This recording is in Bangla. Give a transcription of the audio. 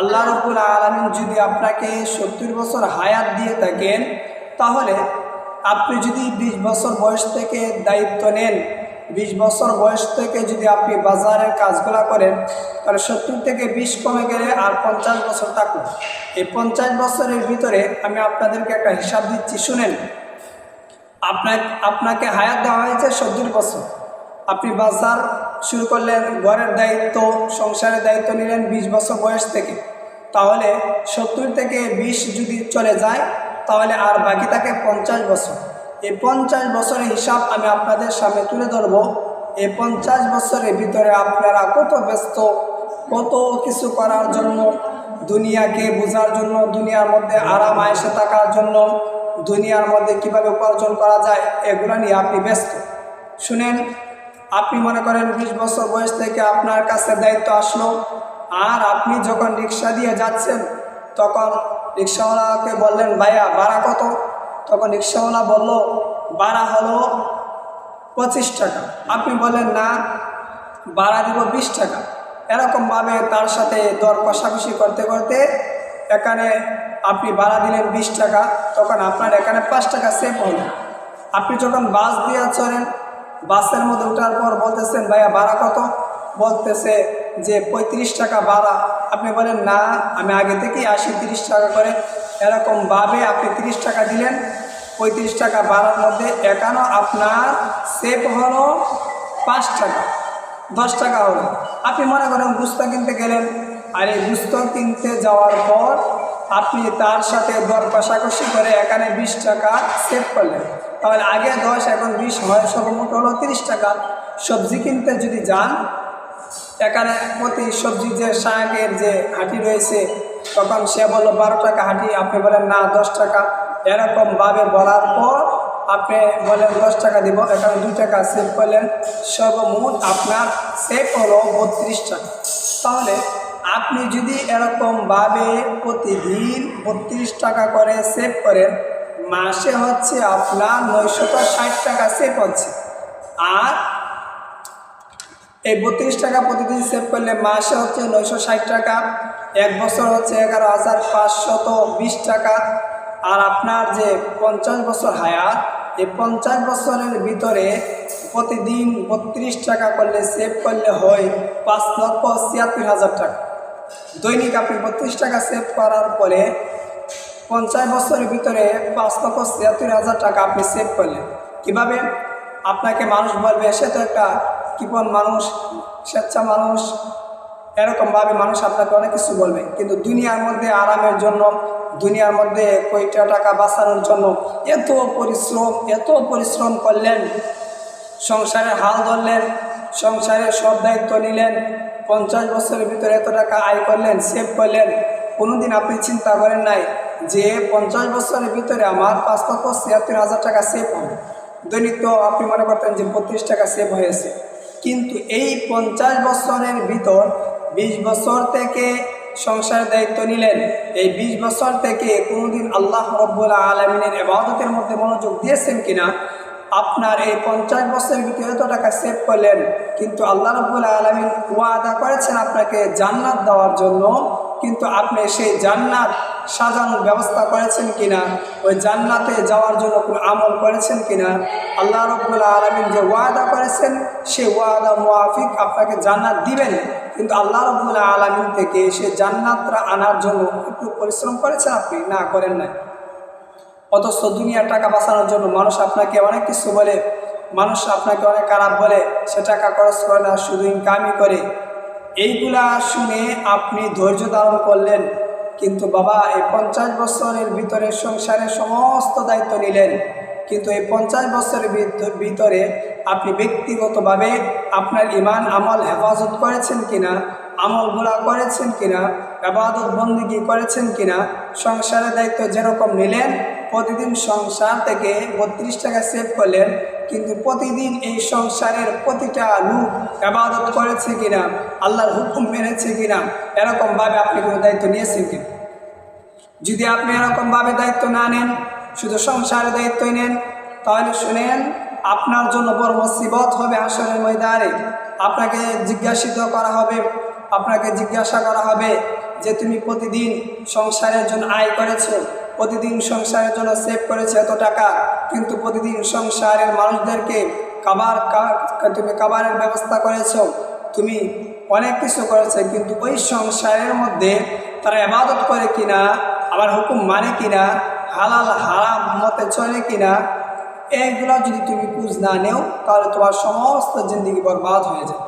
আল্লাহ রবুল আলমিন যদি আপনাকে সত্তর বছর হায়াত দিয়ে থাকেন, তাহলে আপনি যদি বিশ বছর বয়স থেকে দায়িত্ব নেন, বিশ বছর বয়স থেকে যদি আপনি বাজারের কাজগুলা করেন, তাহলে সত্তর থেকে বিশ কমে গেলে আর পঞ্চাশ বছর থাকুন এই পঞ্চাশ বছরের ভিতরে আমি আপনাদেরকে একটা হিসাব দিচ্ছি, শুনেন। আপনাকে আপনাকে হায়াত দেওয়া হয়েছে সত্তর বছর। আপনি বাজার শুরু করলেন, ঘরের দায়িত্ব, সংসারের দায়িত্ব নিলেন বিশ বছর বয়স থেকে। তাহলে সত্তর থেকে বিশ যদি চলে যায়, তাহলে আর বাকি থাকে পঞ্চাশ বছর। এই পঞ্চাশ বছরের হিসাব আমি আপনাদের সামনে তুলে ধরব। এই পঞ্চাশ বছরের ভিতরে আপনারা কত ব্যস্ত, কত কিছু করার জন্য, দুনিয়াকে বোঝার জন্য, দুনিয়ার মধ্যে আরাম আয়েসে থাকার জন্য, দুনিয়ার মধ্যে কীভাবে উপার্জন করা যায়, এগুলো নিয়ে আপনি ব্যস্ত। শুনেন আপনি মনে করেন বিশ বছর বয়স থেকে আপনার কাছে দায়িত্ব আসলো, আর আপনি যখন রিক্সা দিয়ে যাচ্ছেন, তখন রিক্সাওয়ালাকে বললেন, ভাইয়া, ভাড়া কত? তখন রিক্সাওয়ালা বলল, ভাড়া হলো পঁচিশ টাকা। আপনি বলেন না, ভাড়া দিব বিশ টাকা। এরকমভাবে তার সাথে দর কষাকষি করতে করতে এখানে আপনি ভাড়া দিলেন বিশ টাকা, তখন আপনার এখানে পাঁচ টাকা সেভ হলো। আপনি যখন বাস দিয়ে চলেন বাসের মধ্যে ওঠার পর বলতেছেন, ভাইয়া ভাড়া কত? বলতেছে যে, পঁয়ত্রিশ টাকা ভাড়া। আপনি বলেন, না, আমি আগে থেকেই আসি তিরিশ টাকা করে। এরকমভাবে আপনি তিরিশ টাকা দিলেন। পঁয়ত্রিশ টাকা ভাড়ার মধ্যে একানো আপনার সেভ হলো পাঁচ টাকা, দশ টাকা হলো। আপনি মনে করেন, গুস্ত কিনতে গেলেন। আর এই গুস্ত কিনতে যাওয়ার পর আপনি তার সাথে দর কষাকষি করে এখানে বিশ টাকা সেভ করলেন। তাহলে আগে দশ এখন বিশ হয় সর্বমোট হলো তিরিশ টাকা। সবজি কিনতে যদি যান, এখানে প্রতি সবজি যে শাকের যে হাঁটি রয়েছে, তখন সে বলল বারো টাকা হাঁটি, আপনি বলেন না, দশ টাকা। এরকমভাবে বলার পর আপনি বলেন দশ টাকা দিব, এখানে দুই টাকা সেভ করলেন। সর্বমোট আপনার সেভ হলো বত্রিশ টাকা। তাহলে আপনি যদি এরকমভাবে প্রতিদিন বত্রিশ টাকা করে সেভ করেন, মাসে হচ্ছে আপনার নয়শত ষাট টাকা সেভ হচ্ছে। আর এই বত্রিশ টাকা প্রতিদিন সেভ করলে মাসে হচ্ছে নয়শো ষাট টাকা, এক বছর হচ্ছে এগারো হাজার পাঁচশত বিশ টাকা। আর আপনার যে পঞ্চাশ বছর হায়াত, এই পঞ্চাশ বছরের ভিতরে প্রতিদিন বত্রিশ টাকা করলে সেভ করলে হয় পাঁচ লক্ষ ছিয়াত্তর হাজার টাকা। দৈনিক আপনি বত্রিশ টাকা সেভ করার পরে পঞ্চাশ বছরের ভিতরে পাঁচ লক্ষ ছিয়াত্তর হাজার টাকা আপনি সেভ করলেন। কীভাবে? আপনাকে মানুষ বলবে, সে তো একটা কৃপণ মানুষ, স্বেচ্ছা মানুষ। এরকমভাবে মানুষ আপনাকে অনেক কিছু বলবে। কিন্তু দুনিয়ার মধ্যে আরামের জন্য, দুনিয়ার মধ্যে কয়টা টাকা বাঁচানোর জন্য এত পরিশ্রম এত পরিশ্রম করলেন, সংসারের হাল ধরলেন সংসারের সব দায়িত্ব নিলেন, পঞ্চাশ বছরের ভিতরে এত টাকা আয় করলেন সেভ করলেন, কোনোদিন আপনি চিন্তা করেন নাই যে পঞ্চাশ বছরের ভিতরে আমার পাঁচ লক্ষ ছিয়াত্তর হাজার টাকা সেভ হবে। দৈনিক তো আপনি মনে করতেন যে বত্রিশ টাকা সেভ হয়েছে। কিন্তু এই পঞ্চাশ বছরের ভিতর বিশ বছর থেকে সংসারের দায়িত্ব নিলেন, এই বিশ বছর থেকে কোনোদিন আল্লাহ রব্বুল আলমিনের এবাদতের মধ্যে মনোযোগ দিয়েছেন কিনা আপনার এই পঞ্চাশ বছরের ভিতরে এত টাকা সেভ করলেন, কিন্তু আল্লাহ রব্বুল আলমিন ওয়াদা করেছেন আপনাকে জান্নাত দেওয়ার জন্য, কিন্তু আপনি সেই জান্নাত সাজানোর ব্যবস্থা করেছেন কিনা, ওই জান্নাতে যাওয়ার জন্য কোনো আমল করেছেন কিনা, আল্লাহ রব্বুল্লাহ আলমিন যে ওয়াদা করেছেন, সে ওয়াদা মুআফিক আপনাকে জান্নাত দিবেন। কিন্তু আল্লাহ রব্বুল্লাহ আলমিন থেকে সে জান্নাতরা আনার জন্য একটু পরিশ্রম করেছেন আপনি? না, করেন না অথচ দুনিয়ার টাকা বাঁচানোর জন্য মানুষ আপনাকে অনেক কিছু বলে, মানুষ আপনাকে অনেক খারাপ বলে, সে টাকা খরচ করে না, শুধু ইনকামই করে। এইগুলা শুনে আপনি ধৈর্য ধারণ করলেন, কিন্তু বাবা, এই পঞ্চাশ বছরের ভিতরে সংসারের সমস্ত দায়িত্ব নিলেন। কিন্তু এই পঞ্চাশ বছরের ভিতরে আপনি ব্যক্তিগতভাবে আপনার ইমান, আমল হেফাজত করেছেন কিনা, আমলগুলা করেছেন কিনা, আবাদত বন্দিগি করেছেন কিনা, সংসারের দায়িত্ব যেরকম নিলেন প্রতিদিন সংসার থেকে বত্রিশ টাকা সেভ করলেন, কিন্তু প্রতিদিন এই সংসারের প্রতিটা লোক আবাদত করেছে কিনা, আল্লাহর হুকুম মেনেছে কিনা, এরকমভাবে আপনি কোনো দায়িত্ব নিয়েছেন কিনা? যদি আপনি এরকমভাবে দায়িত্ব না নেন, শুধু সংসারের দায়িত্ব নেন, তাহলে শুনেন, আপনার জন্য বড় মুসিবত হবে আসরের ময়দানে। আপনাকে জিজ্ঞাসিত করা হবে, আপনাকে জিজ্ঞাসা করা হবে যে, তুমি প্রতিদিন সংসারের জন্য আয় করেছ? প্রতিদিন সংসারের জন্য সেভ করেছ এত টাকা। কিন্তু প্রতিদিন সংসারের মানুষদেরকে কাবার তুমি কাবারের ব্যবস্থা করেছ, তুমি অনেক কিছু করেছে, কিন্তু ওই সংসারের মধ্যে তারা এবাদত করে কিনা, আবার হুকুম মানে কিনা, হালাল, হারাম মতে চলে কিনা এইগুলো যদি তুমি বুঝ না নেও, তাহলে তোমার সমস্ত জিন্দগি বরবাদ হয়ে যাবে।